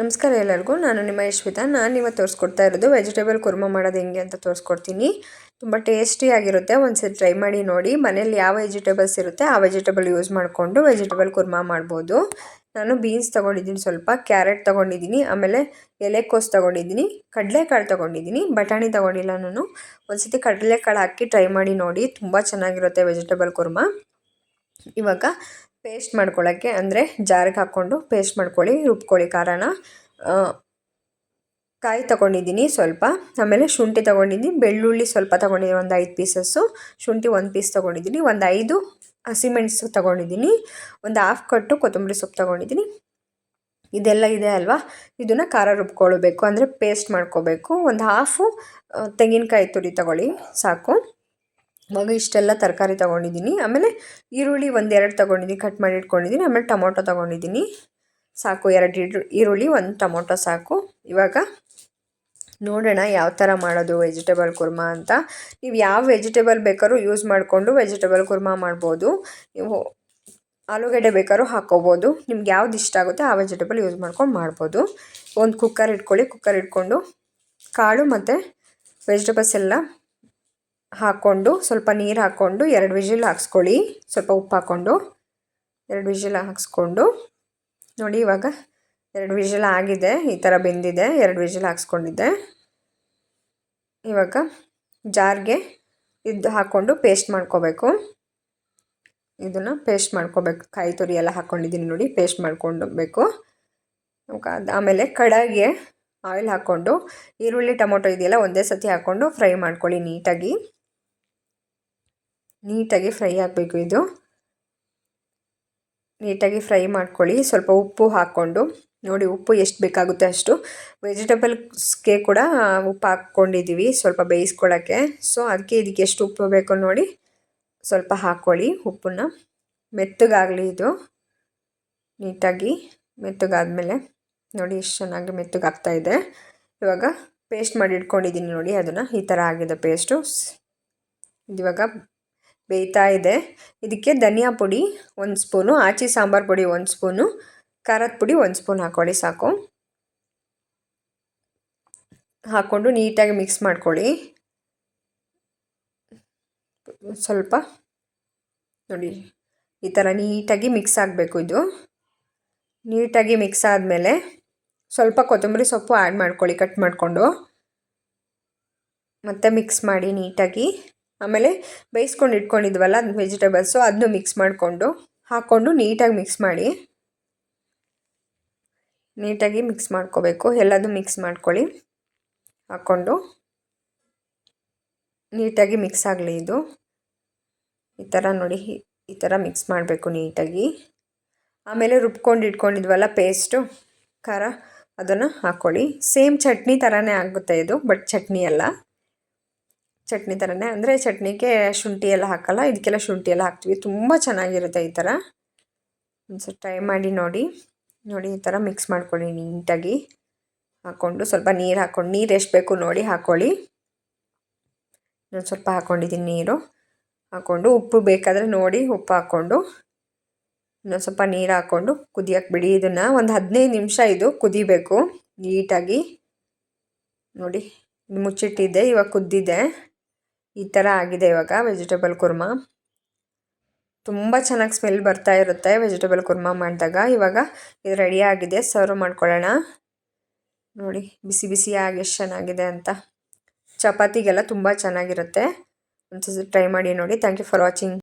ನಮಸ್ಕಾರ ಎಲ್ಲರಿಗೂ. ನಾನು ನಿಮ್ಮ ಯಶ್ವಿತಾ. ನಾನು ಇವತ್ತು ತೋರಿಸ್ಕೊಡ್ತಾ ಇರೋದು ವೆಜಿಟೇಬಲ್ ಕುರ್ಮಾ ಮಾಡೋದು ಹೆಂಗೆ ಅಂತ ತೋರಿಸ್ಕೊಡ್ತೀನಿ. ತುಂಬ ಟೇಸ್ಟಿಯಾಗಿರುತ್ತೆ ಒಂದ್ಸರಿ ಟ್ರೈ ಮಾಡಿ ನೋಡಿ. ಮನೇಲಿ ಯಾವ ವೆಜಿಟೇಬಲ್ಸ್ ಇರುತ್ತೆ, ಆ ವೆಜಿಟೇಬಲ್ ಯೂಸ್ ಮಾಡಿಕೊಂಡು ವೆಜಿಟೇಬಲ್ ಕುರ್ಮಾ ಮಾಡ್ಬೋದು. ನಾನು ಬೀನ್ಸ್ ತೊಗೊಂಡಿದ್ದೀನಿ ಸ್ವಲ್ಪ ಕ್ಯಾರೆಟ್ ತೊಗೊಂಡಿದ್ದೀನಿ, ಆಮೇಲೆ ಎಲೆಕೋಸ್ ತೊಗೊಂಡಿದ್ದೀನಿ, ಕಡಲೆಕಾಳು ತೊಗೊಂಡಿದ್ದೀನಿ, ಬಟಾಣಿ ತೊಗೊಂಡಿಲ್ಲ ನಾನು. ಒಂದ್ಸತಿ ಕಡಲೆಕಾಳು ಹಾಕಿ ಟ್ರೈ ಮಾಡಿ ನೋಡಿ. ತುಂಬ ಚೆನ್ನಾಗಿರುತ್ತೆ ವೆಜಿಟೇಬಲ್ ಕುರ್ಮ. ಇವಾಗ ಪೇಸ್ಟ್ ಮಾಡ್ಕೊಳ್ಳೋಕ್ಕೆ ಅಂದರೆ ಜಾರಿಗೆ ಹಾಕ್ಕೊಂಡು ಪೇಸ್ಟ್ ಮಾಡ್ಕೊಳ್ಳಿ, ರುಬ್ಕೊಳ್ಳಿ ಖಾರನ. ಕಾಯಿ ತೊಗೊಂಡಿದ್ದೀನಿ ಸ್ವಲ್ಪ. ಆಮೇಲೆ ಶುಂಠಿ ತೊಗೊಂಡಿದ್ದೀನಿ, ಬೆಳ್ಳುಳ್ಳಿ ಸ್ವಲ್ಪ ತೊಗೊಂಡಿದ್ದೀನಿ, ಒಂದು ಐದು ಪೀಸಸ್ಸು ಶುಂಠಿ ಒಂದು ಪೀಸ್ ತೊಗೊಂಡಿದ್ದೀನಿ, ಒಂದು ಐದು ಹಸಿಮೆಣಸು ತೊಗೊಂಡಿದ್ದೀನಿ, ಒಂದು ಹಾಫ್ ಕಟ್ಟು ಕೊತ್ತಂಬರಿ ಸೊಪ್ಪು ತೊಗೊಂಡಿದ್ದೀನಿ. ಇದೆಲ್ಲ ಇದೆ ಅಲ್ವಾ? ಇದನ್ನು ಖಾರ ರುಬ್ಕೊಳ್ಬೇಕು, ಅಂದರೆ ಪೇಸ್ಟ್ ಮಾಡ್ಕೋಬೇಕು. ಒಂದು ಹಾಫು ತೆಂಗಿನಕಾಯಿ ತುರಿ ತೊಗೊಳ್ಳಿ, ಸಾಕು. ಇವಾಗ ಇಷ್ಟೆಲ್ಲ ತರಕಾರಿ ತೊಗೊಂಡಿದ್ದೀನಿ. ಆಮೇಲೆ ಈರುಳ್ಳಿ ಒಂದೆರಡು ತೊಗೊಂಡಿದ್ದೀನಿ ಕಟ್ ಮಾಡಿ ಇಟ್ಕೊಂಡಿದ್ದೀನಿ. ಆಮೇಲೆ ಟೊಮೊಟೊ ತೊಗೊಂಡಿದ್ದೀನಿ. ಸಾಕು, ಎರಡು ಈರುಳ್ಳಿ, ಒಂದು ಟೊಮೊಟೊ ಸಾಕು. ಇವಾಗ ನೋಡೋಣ ಯಾವ ಥರ ಮಾಡೋದು ವೆಜಿಟೇಬಲ್ ಕುರ್ಮಾ ಅಂತ. ನೀವು ಯಾವ ವೆಜಿಟೇಬಲ್ ಬೇಕಾದ್ರೂ ಯೂಸ್ ಮಾಡಿಕೊಂಡು ವೆಜಿಟೇಬಲ್ ಕುರ್ಮಾ ಮಾಡ್ಬೋದು. ನೀವು ಆಲೂಗಡ್ಡೆ ಬೇಕಾದ್ರೂ ಹಾಕ್ಕೋಬೋದು. ನಿಮ್ಗೆ ಯಾವ್ದು ಇಷ್ಟ ಆಗುತ್ತೆ ಆ ವೆಜಿಟೇಬಲ್ ಯೂಸ್ ಮಾಡ್ಕೊಂಡು ಮಾಡ್ಬೋದು. ಒಂದು ಕುಕ್ಕರ್ ಇಟ್ಕೊಳ್ಳಿ. ಕುಕ್ಕರ್ ಇಟ್ಕೊಂಡು ಕಾಳು ಮತ್ತು ವೆಜಿಟೇಬಲ್ಸ್ ಎಲ್ಲ ಹಾಕ್ಕೊಂಡು ಸ್ವಲ್ಪ ನೀರು ಹಾಕ್ಕೊಂಡು ಎರಡು ವಿಜಿಲ್ ಹಾಕ್ಸ್ಕೊಳ್ಳಿ. ಸ್ವಲ್ಪ ಉಪ್ಪು ಹಾಕ್ಕೊಂಡು ಎರಡು ವಿಜಿಲ್ ಹಾಕ್ಸ್ಕೊಂಡು ನೋಡಿ ಇವಾಗ ಎರಡು ವಿಜಿಲ್ ಆಗಿದೆ, ಈ ಥರ ಬೆಂದಿದೆ, ಎರಡು ವಿಜಿಲ್ ಹಾಕ್ಸ್ಕೊಂಡಿದ್ದೆ. ಇವಾಗ ಜಾರ್ಗೆ ಇದು ಹಾಕ್ಕೊಂಡು ಪೇಸ್ಟ್ ಮಾಡ್ಕೋಬೇಕು. ಇದನ್ನು ಪೇಸ್ಟ್ ಮಾಡ್ಕೋಬೇಕು. ಕಾಯಿ ತುರಿ ಎಲ್ಲ ಹಾಕ್ಕೊಂಡಿದ್ದೀನಿ ನೋಡಿ, ಪೇಸ್ಟ್ ಮಾಡ್ಕೊಂಡು ಬೇಕು ಆಮೇಲೆ ಕಡಾಯಿಗೆ ಆಯಿಲ್ ಹಾಕ್ಕೊಂಡು ಈರುಳ್ಳಿ, ಟೊಮೊಟೊ ಇದೆಯಲ್ಲ, ಒಂದೇ ಸತಿ ಹಾಕ್ಕೊಂಡು ಫ್ರೈ ಮಾಡ್ಕೊಳ್ಳಿ ನೀಟಾಗಿ. ನೀಟಾಗಿ ಫ್ರೈ ಆಗಬೇಕು ಇದು. ನೀಟಾಗಿ ಫ್ರೈ ಮಾಡ್ಕೊಳ್ಳಿ. ಸ್ವಲ್ಪ ಉಪ್ಪು ಹಾಕ್ಕೊಂಡು. ನೋಡಿ ಉಪ್ಪು ಎಷ್ಟು ಬೇಕಾಗುತ್ತೆ ಅಷ್ಟು. ವೆಜಿಟೇಬಲ್ಸ್ಗೆ ಕೂಡ ಉಪ್ಪು ಹಾಕ್ಕೊಂಡಿದ್ದೀವಿ ಸ್ವಲ್ಪ ಬೇಯಿಸ್ಕೊಳ್ಳೋಕ್ಕೆ ಸೊ ಅದಕ್ಕೆ ಇದಕ್ಕೆ ಎಷ್ಟು ಉಪ್ಪು ಬೇಕು ನೋಡಿ. ಸ್ವಲ್ಪ ಹಾಕ್ಕೊಳ್ಳಿ ಉಪ್ಪನ್ನ. ಮೆತ್ತಗಾಗಲಿ ಇದು. ನೀಟಾಗಿ ಮೆತ್ತಗಾದಮೇಲೆ ನೋಡಿ ಎಷ್ಟು ಚೆನ್ನಾಗಿ ಮೆತ್ತಗಾಗ್ತಾ ಇದೆ. ಇವಾಗ ಪೇಸ್ಟ್ ಮಾಡಿ ಇಟ್ಕೊಂಡಿದ್ದೀನಿ ನೋಡಿ ಅದನ್ನು. ಈ ಥರ ಆಗಿದೆ ಪೇಸ್ಟು. ಇವಾಗ ಬೇಯ್ತಾ ಇದೆ. ಇದಕ್ಕೆ ಧನಿಯಾ ಪುಡಿ ಒಂದು ಸ್ಪೂನು, ಆಚಿ ಸಾಂಬಾರು ಪುಡಿ ಒಂದು ಸ್ಪೂನು, ಖಾರದ ಪುಡಿ ಒಂದು ಸ್ಪೂನ್ ಹಾಕ್ಕೊಳ್ಳಿ ಸಾಕು. ಹಾಕ್ಕೊಂಡು ನೀಟಾಗಿ ಮಿಕ್ಸ್ ಮಾಡ್ಕೊಳ್ಳಿ. ಸ್ವಲ್ಪ ನೋಡಿ, ಈ ಥರ ನೀಟಾಗಿ ಮಿಕ್ಸ್ ಆಗಬೇಕು ಇದು. ನೀಟಾಗಿ ಮಿಕ್ಸ್ ಆದಮೇಲೆ ಸ್ವಲ್ಪ ಕೊತ್ತಂಬರಿ ಸೊಪ್ಪು ಆ್ಯಡ್ ಮಾಡ್ಕೊಳ್ಳಿ ಕಟ್ ಮಾಡಿಕೊಂಡು. ಮತ್ತೆ ಮಿಕ್ಸ್ ಮಾಡಿ ನೀಟಾಗಿ. ಆಮೇಲೆ ಬೇಯಿಸ್ಕೊಂಡು ಇಟ್ಕೊಂಡಿದ್ವಲ್ಲ ವೆಜಿಟೇಬಲ್ಸು ಅದನ್ನು ಮಿಕ್ಸ್ ಮಾಡಿಕೊಂಡು ಹಾಕ್ಕೊಂಡು ನೀಟಾಗಿ ಮಿಕ್ಸ್ ಮಾಡಿ. ನೀಟಾಗಿ ಮಿಕ್ಸ್ ಮಾಡ್ಕೋಬೇಕು. ಎಲ್ಲದೂ ಮಿಕ್ಸ್ ಮಾಡ್ಕೊಳ್ಳಿ. ಹಾಕ್ಕೊಂಡು ನೀಟಾಗಿ ಮಿಕ್ಸ್ ಆಗಲಿ ಇದು. ಈ ಥರ ನೋಡಿ, ಈ ಥರ ಮಿಕ್ಸ್ ಮಾಡಬೇಕು ನೀಟಾಗಿ ಆಮೇಲೆ ರುಬ್ಕೊಂಡು ಇಟ್ಕೊಂಡಿದ್ವಲ್ಲ ಪೇಸ್ಟು ಖಾರ, ಅದನ್ನು ಹಾಕ್ಕೊಳ್ಳಿ. ಸೇಮ್ ಚಟ್ನಿ ಥರನೇ ಆಗುತ್ತೆ ಇದು ಬಟ್ ಚಟ್ನಿ ಅಲ್ಲ. ಚಟ್ನಿ ಥರನೇ ಅಂದರೆ ಚಟ್ನಿಗೆ ಶುಂಠಿ ಎಲ್ಲ ಹಾಕಲ್ಲ ಇದಕ್ಕೆಲ್ಲ ಶುಂಠಿ ಎಲ್ಲ ಹಾಕ್ತೀವಿ. ತುಂಬ ಚೆನ್ನಾಗಿರುತ್ತೆ ಈ ಥರ ಒಂದ್ಸಲ ಟ್ರೈ ಮಾಡಿ ನೋಡಿ. ನೋಡಿ ಈ ಥರ ಮಿಕ್ಸ್ ಮಾಡ್ಕೊಳ್ಳಿ ನೀಟಾಗಿ. ಹಾಕ್ಕೊಂಡು ಸ್ವಲ್ಪ ನೀರು ಹಾಕ್ಕೊಂಡು, ನೀರು ಎಷ್ಟು ಬೇಕು ನೋಡಿ ಹಾಕ್ಕೊಳ್ಳಿ ನಾನು ಸ್ವಲ್ಪ ಹಾಕ್ಕೊಂಡಿದ್ದೀನಿ ನೀರು. ಹಾಕ್ಕೊಂಡು ಉಪ್ಪು ಬೇಕಾದರೆ ನೋಡಿ ಉಪ್ಪು ಹಾಕ್ಕೊಂಡು. ಇನ್ನೊಂದು ಸ್ವಲ್ಪ ನೀರು ಹಾಕ್ಕೊಂಡು ಕುದಿಯೋಕೆ ಬಿಡಿ. ಇದನ್ನು ಒಂದು ಹದಿನೈದು ನಿಮಿಷ ಇದು ಕುದಿಬೇಕು ನೀಟಾಗಿ. ನೋಡಿ, ಮುಚ್ಚಿಟ್ಟಿದ್ದೆ, ಇವಾಗ ಕುದ್ದಿದೆ. ಈ ಥರ ಆಗಿದೆ ಇವಾಗ ವೆಜಿಟೇಬಲ್ ಕುರ್ಮಾ. ತುಂಬ ಚೆನ್ನಾಗಿ ಸ್ಮೆಲ್ ಬರ್ತಾ ಇರುತ್ತೆ ವೆಜಿಟೇಬಲ್ ಕುರ್ಮಾ ಮಾಡಿದಾಗ. ಇವಾಗ ಇದು ರೆಡಿ ಆಗಿದೆ, ಸರ್ವ್ ಮಾಡ್ಕೊಳ್ಳೋಣ. ನೋಡಿ, ಬಿಸಿ ಬಿಸಿಯಾಗಿ ಎಷ್ಟು ಚೆನ್ನಾಗಿದೆ ಅಂತ. ಚಪಾತಿಗೆಲ್ಲ ತುಂಬ ಚೆನ್ನಾಗಿರುತ್ತೆ. ಒಂದ್ಸತಿ ಟ್ರೈ ಮಾಡಿ ನೋಡಿ. Thank you for watching.